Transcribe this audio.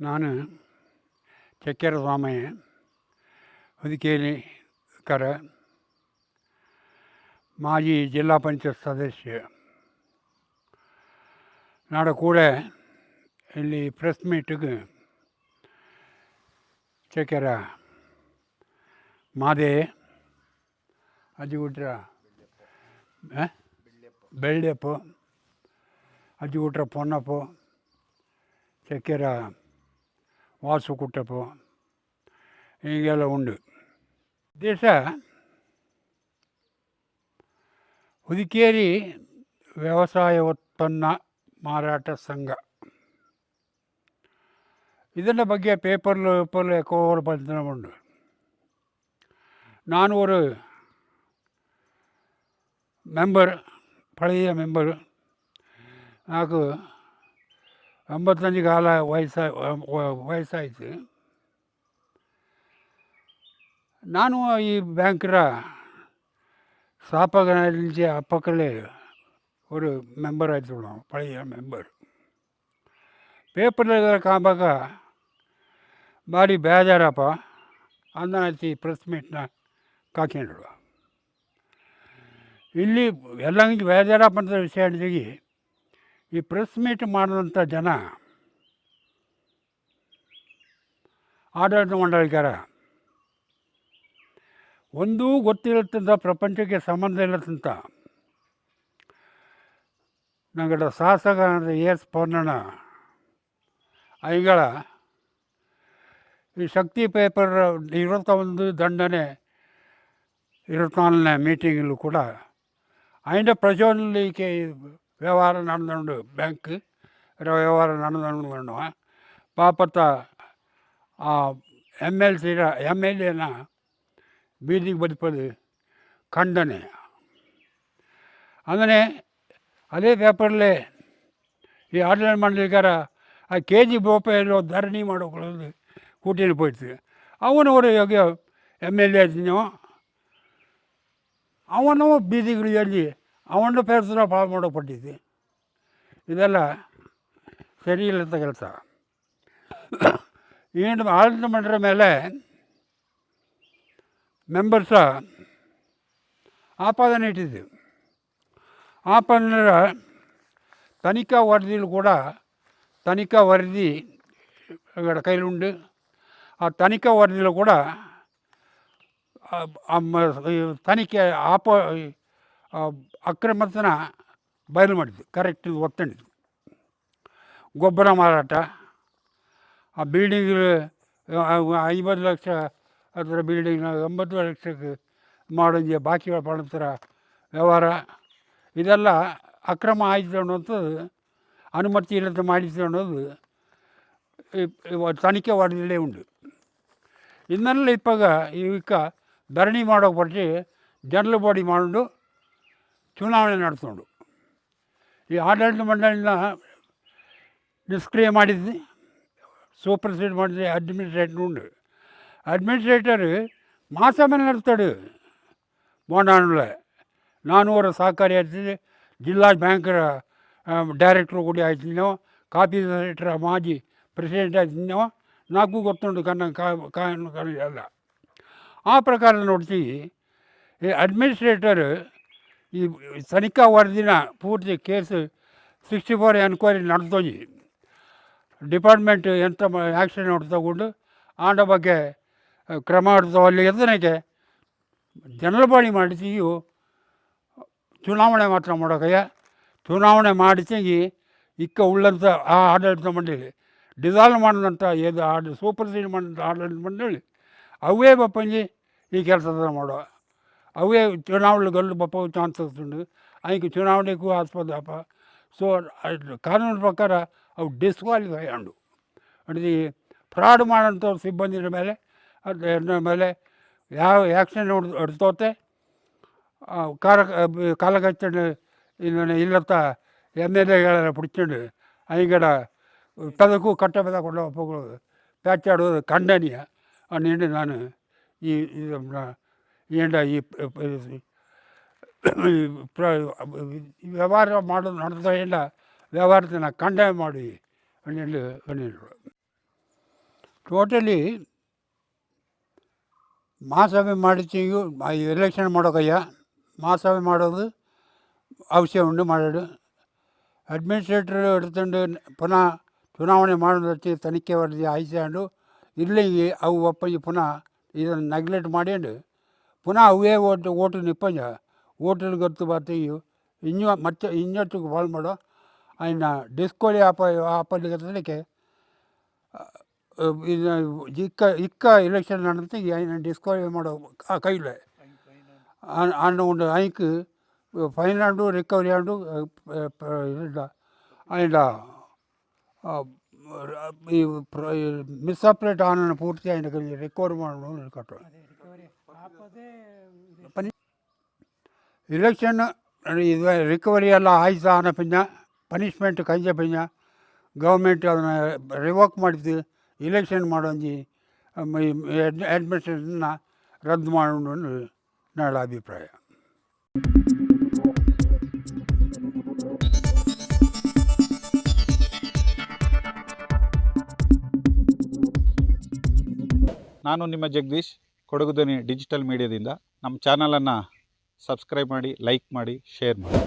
ನಾನು ಚಕ್ಕೆರೆ ಸ್ವಾಮಯ್ಯ ಹೊದಿಕೇರಿ ಕರ ಮಾಜಿ ಜಿಲ್ಲಾ ಪಂಚಾಯತ್ ಸದಸ್ಯ ನಾಡ ಕೂಡ ಇಲ್ಲಿ ಪ್ರೆಸ್ ಮೀಟಿಗೆ ಚಕ್ಕೆರ ಮಾದೆ ಅಜ್ಜಿಗುಟ್ರ ಬೆಳ್ಳಿಯಪ್ಪ ಅಜ್ಜಿಗುಟ್ರ ಪೊನ್ನಪ್ಪ ಚಕ್ಕೆರ ವಾಸು ಕುಟ್ಟಪ್ಪ ಹೀಗೆಲ್ಲ ಉಂಡು ದೇಶ ಹುದಿಕೇರಿ ವ್ಯವಸಾಯ ಉತ್ಪನ್ನ ಮಾರಾಟ ಸಂಘ ಇದನ್ನ ಬಗ್ಗೆ பேப்பரில் பேப்பரில் எக்கோடு பத்தின உண்டு நான் ஒரு மெம்பர் பழைய மெம்பர் నాకు ಎಂಬತ್ತಂಜು ಕಾಲ ವಯಸ್ಸ ವಯಸ್ಸಾಯಿತು ನಾನು ಈ ಬ್ಯಾಂಕ್ರ ಸ್ಥಾಪಕ నుంచి ಅಪ್ಪಕ್ಕಲ್ಲೇ ஒரு ಮೆಂಬರ್ ಆಯ್ತು ನಾವು ಪಳೆಯ ಮೆಂಬರ್ ಪೇಪರ್ದಾಗ ಕಾಂಬಾಗ ಭಾರಿ ಬೇಜಾರಪ್ಪ ಅಂದನೈತಿ ಪ್ರೆಸ್ ಮೀಟ್ನ ಕಾಕೊಂಡ್ರು ಇಲ್ಲಿ ಎಲ್ಲಂಗೆ ಬೇಜಾರಪ್ಪ ಅಂತ ವಿಷಯ ಹೇಳಿದಾಗ ಈ ಪ್ರೆಸ್ ಮೀಟ್ ಮಾಡಿದಂಥ ಜನ ಆಡಳಿತ ಮಂಡಳಿಗಾರ ಒಂದೂ ಗೊತ್ತಿರತಂಥ ಪ್ರಪಂಚಕ್ಕೆ ಸಂಬಂಧ ಇಲ್ಲತ್ತಂತ ನಂಗಡ ಸಾಹಸಗಾರನ ಎಸ್ ಪೊನ್ನಣ್ಣ ಐಗಳ ಈ ಶಕ್ತಿ ಪೇಪರ್ ಇರುವಂಥ ಒಂದು ದಂಡನೆ ಇರುತ್ತಾನೆ ಮೀಟಿಂಗಲ್ಲೂ ಕೂಡ. ಆಯ್ನ ಪ್ರಚೋದನೆ ವ್ಯವಹಾರ ನಡೆದುಕೊಂಡು ಬ್ಯಾಂಕ್ ವ್ಯವಹಾರ ನಡೆದುಕೊಂಡು ಪಾಪತ್ತ ಆ ಎಮ್ ಎಲ್ ಸಿರ ಎಮ್ ಎಲ್ ಎನ ಬೀದಿಗೆ ಬದುಕೋದು ಖಂಡನೆ അങ്ങനെ ಅದೇ ಪೇಪರ್ಲೆ ಈ ಆಡಳಿತ ಮಂಡಳಿಗಾರ ಆ ಕೆ ಜಿ ಬೋಪೆಯಲ್ಲೋ ಧರಣಿ ಮಾಡೋಕೊಳ್ಳೋದು ಕೂಟಿನ போயிடுச்சு ಅವನು ஒரு ಎಮ್ ಎಲ್ ಎ ಆಯ್ತು ಅವನು ಬೀದಿಗಳಲ್ಲಿ ಅವನ ಪೇರ್ಸನ್ನ ಪಾಳು ಮಾಡೋಕ್ಪಟ್ಟಿದ್ದೆ ಇದೆಲ್ಲ ಸರಿಯಿಲ್ಲಂಥ ಕೆಲಸ ಈಗಿನ ಆಡಳಿತ ಮಂಡರ ಮೇಲೆ ಮೆಂಬರ್ಸ ಆಪಾದನೆ ಇಟ್ಟಿದ್ದೀವಿ ಆಪಾದನೆಯ ತನಿಖಾ ವರದಿಗಳು ಕೂಡ ತನಿಖಾ ವರದಿ ಕೈಲುಂಡು ಆ ತನಿಖಾ ವರದಿಗಳು ಕೂಡ ತನಿಖೆ ಆಪ ಅಕ್ರಮತನ ಬಯಲು ಮಾಡಿದ್ದು ಕರೆಕ್ಟ್ ಒತ್ತಂಡಿದ್ದು ಗೊಬ್ಬರ ಮಾರಾಟ, ಆ ಬಿಲ್ಡಿಂಗ್ ಐವತ್ತು ಲಕ್ಷ ಅದರ ಬಿಲ್ಡಿಂಗ್ ಎಂಬತ್ತು ಲಕ್ಷಕ್ಕೆ ಮಾಡೋಂಗೆ ಬಾಕಿ ಪಡ್ತಾರ ವ್ಯವಹಾರ. ಇದೆಲ್ಲ ಅಕ್ರಮ ಆಯಿತು ಅನ್ನೋಂಥದ್ದು ಅನುಮತಿ ಇಲ್ಲದೆ ಮಾಡಿದ್ದು ಅನ್ನೋದು ತನಿಖೆ ವಾರದಲ್ಲೇ ಉಂಟು. ಇನ್ನೆಲ್ಲ ಇಪ್ಪಾಗ ಈಗ ಧರಣಿ ಮಾಡೋ ಪಟ್ಟಿ ಜನರಲ್ ಬಾಡಿ ಮಾಡಿಕೊಂಡು ಚುನಾವಣೆ ನಡೆಸ್ಕೊಂಡು ಈ ಆಡಳಿತ ಮಂಡಳಿನ ನಿಷ್ಕ್ರಿಯ ಮಾಡಿದ್ದು ಸೂಪರ್ಸೀಡ್ ಮಾಡಿದ್ವಿ ಅಡ್ಮಿನಿಸ್ಟ್ರೇಟರ್ ಉಂಡು அட்மினிஸ்ட்ரேட்டரு மாசம் நடத்தாடு போண்டானில் ನಾನು ஒரு சாக்காரி ஆச்சு ஜில்லா பேங்க் ಡೈರೆಕ್ಟ್ರು ಕೂಡ ಆಯ್ತಿದ್ದೋ ಕಾಫಿ ಸೆಕ್ರೆಟರ ಮಾಜಿ ಪ್ರೆಸಿಡೆಂಟ್ ಆಯ್ತಿದ್ದೋ ನಾಲ್ಕು ಗೊತ್ತುಂಟು ಕನ್ನ ಕಾನೂನು ಎಲ್ಲ ಆ ಪ್ರಕಾರ ನೋಡ್ತೀವಿ ಈ ಅಡ್ಮಿನಿಸ್ಟ್ರೇಟರ್ ಈ ತನಿಖಾ ವರದಿನ ಪೂರ್ತಿ ಕೇಸು ಸಿಕ್ಸ್ಟಿ ಫೋರ್ ಎನ್ಕ್ವೈರಿ ನಡೆದೋಗಿ ಡಿಪಾರ್ಟ್ಮೆಂಟ್ ಎಂಥ ಆ್ಯಕ್ಷನ್ ತಗೊಂಡು ಆಂಡ ಬಗ್ಗೆ ಕ್ರಮ ಕ್ರಮ ಅಲ್ಲಿ ಜನರ ಜನರಲ್ ಮಾಡಿದ್ದೀಯು ಚುನಾವಣೆ ಮಾತ್ರ ಮಾಡೋಕಯ್ಯ. ಚುನಾವಣೆ ಮಾಡಿಸಿ ಇಕ್ಕ ಉಳ್ಳಂಥ ಆ ಆಡಳಿತ ಮಂಡಳಿ, ಡಿಸಾಲ್ವ್ ಮಾಡಿದಂಥ ಇದು ಆಡ, ಸೂಪರ್ಸೀಡ್ ಮಾಡಿದಂಥ ಆಡಳಿತ ಮಂಡಳಿ, ಅವೇ ಬಪ್ಪಂಜಿ ಈ ಕೆಲಸದ ಮಾಡೋ. అవే చುನಾವణలు గెలుపు ఛాన్సెస్ ఉండు ఆయనకి ಚುನಾವಣೆಗೂ ಆಸ್ಪದಪ್ಪ ಸೊ ಕಾನೂನು ಪ್ರಕಾರ ಅವು ಡಿಸ್ಕ್ವಾಲಿಫೈ ಅಂಡು ಅಂದರೆ ಫ್ರಾಡ್ ಮಾಡೋಂಥವ್ರು ಸಿಬ್ಬಂದಿರ ಮೇಲೆ, ಅದರ ಮೇಲೆ ಯಾವ ಆ್ಯಕ್ಷನ್ ಹೊಡ್, ಹೊಡ್ತೋತೆ ಕಾಲ ಕಾಲಗಚ್ಚಂಡು ಇಲ್ಲತ್ತ ಎಂ ಎಲ್ ಎಗಳೆಲ್ಲ ಬಿಡ್ಕೊಂಡು ಅಯ್ಯಗಡ ಪದಕ್ಕೂ ಕಟ್ಟ ಪದ ಕೊಡೋ ಪ್ಯಾಚಾಡೋದು ಖಂಡನೀಯ. ಅನ್ನಿ ನಾನು ಈ ಏನು ಈ ಪ್ರ ವ್ಯವಹಾರ ಮಾಡೋದು ನಡೆದ ಇಲ್ಲ ವ್ಯವಹಾರದನ್ನು ಕಂಡಾಯ ಮಾಡಿ ಅನ್ನೇಳಿ ಹೇಳಿದರು ಟೋಟಲಿ ಮಹಾಸಭೆ ಮಾಡಿದ್ದೀವಿ ಎಲೆಕ್ಷನ್ ಮಾಡೋಕಯ್ಯ, ಮಹಾಸಭೆ ಮಾಡೋದು ಅವಶ್ಯ ಉಂಡು ಮಾಡೋದು. ಅಡ್ಮಿನಿಸ್ಟ್ರೇಟರ್ ಹಿಡ್ಕೊಂಡು ಪುನಃ ಚುನಾವಣೆ ಮಾಡೋದಕ್ಕೆ ತನಿಖೆ ವರದಿ ಆಯ್ಸ್ಕೊಂಡು ಇಲ್ಲಿ ಅವು ಒಪ್ಪಿಗೆ ಪುನಃ ಇದನ್ನು ನೆಗ್ಲೆಕ್ಟ್ ಮಾಡಿಕೊಂಡು ಪುನಃ ಅವೇ ಓಟು ಓಟು ನಿಪ್ಪಂಜ ಓಟು ಗೊತ್ತು ಬರ್ತೀವಿ ಇನ್ನೂ ಮತ್ತೆ ಇನ್ನೊಟ್ಟಿಗೆ ಫಾಲ್ ಮಾಡೋ ఆయన డిస్కోలి ఆప ఆపల్లి కదలికే ಇದು ಇಕ್ಕ ಇಕ್ಕ ಎಲೆಕ್ಷನ್ ನಡೆದು ఆయన డిస్కోలి ಮಾಡೋ ಆ ಕೈಲೆ ಅನ್ನ ಒಂದು ಐಕ್ ಫೈನ್ ಆಂಡು ರಿಕವರಿ ಆಂಡು ಇಲ್ಲ ఆయన ಈ ಮಿಸ್ಅಪ್ರೇಟ್ ಆನ ಪೂರ್ತಿ ఆయన ರಿಕವರಿ ಮಾಡೋದು ಇಲೆಕ್ಷನ್ ಇದು ರಿಕವರಿ ಎಲ್ಲ ಆಯ್ತು ಅನ್ನ ಪಿನ್ನ ಪನಿಷ್ಮೆಂಟ್ ಕೈಜ ಪಿನ್ನ ಗೌರ್ಮೆಂಟ್ ಅದನ್ನು ರಿವೋಕ್ ಮಾಡಿದ್ದು ಇಲೆಕ್ಷನ್ ಮಾಡೋಂಜಿ ಅಡ್ಮಿನಿಸ್ಟ್ರೇಷನ್ನ ರದ್ದು ಮಾಡೋಣ ನನ್ನ ಅಭಿಪ್ರಾಯ. ನಾನು ನಿಮ್ಮ ಜಗದೀಶ್. ಕೊಡಗು ಧ್ವನಿ ಡಿಜಿಟಲ್ ಮೀಡಿಯಾದಿಂದ ನಮ್ಮ ಚಾನಲನ್ನು ಸಬ್ಸ್ಕ್ರೈಬ್ ಮಾಡಿ ಲೈಕ್ ಮಾಡಿ ಶೇರ್ ಮಾಡಿ.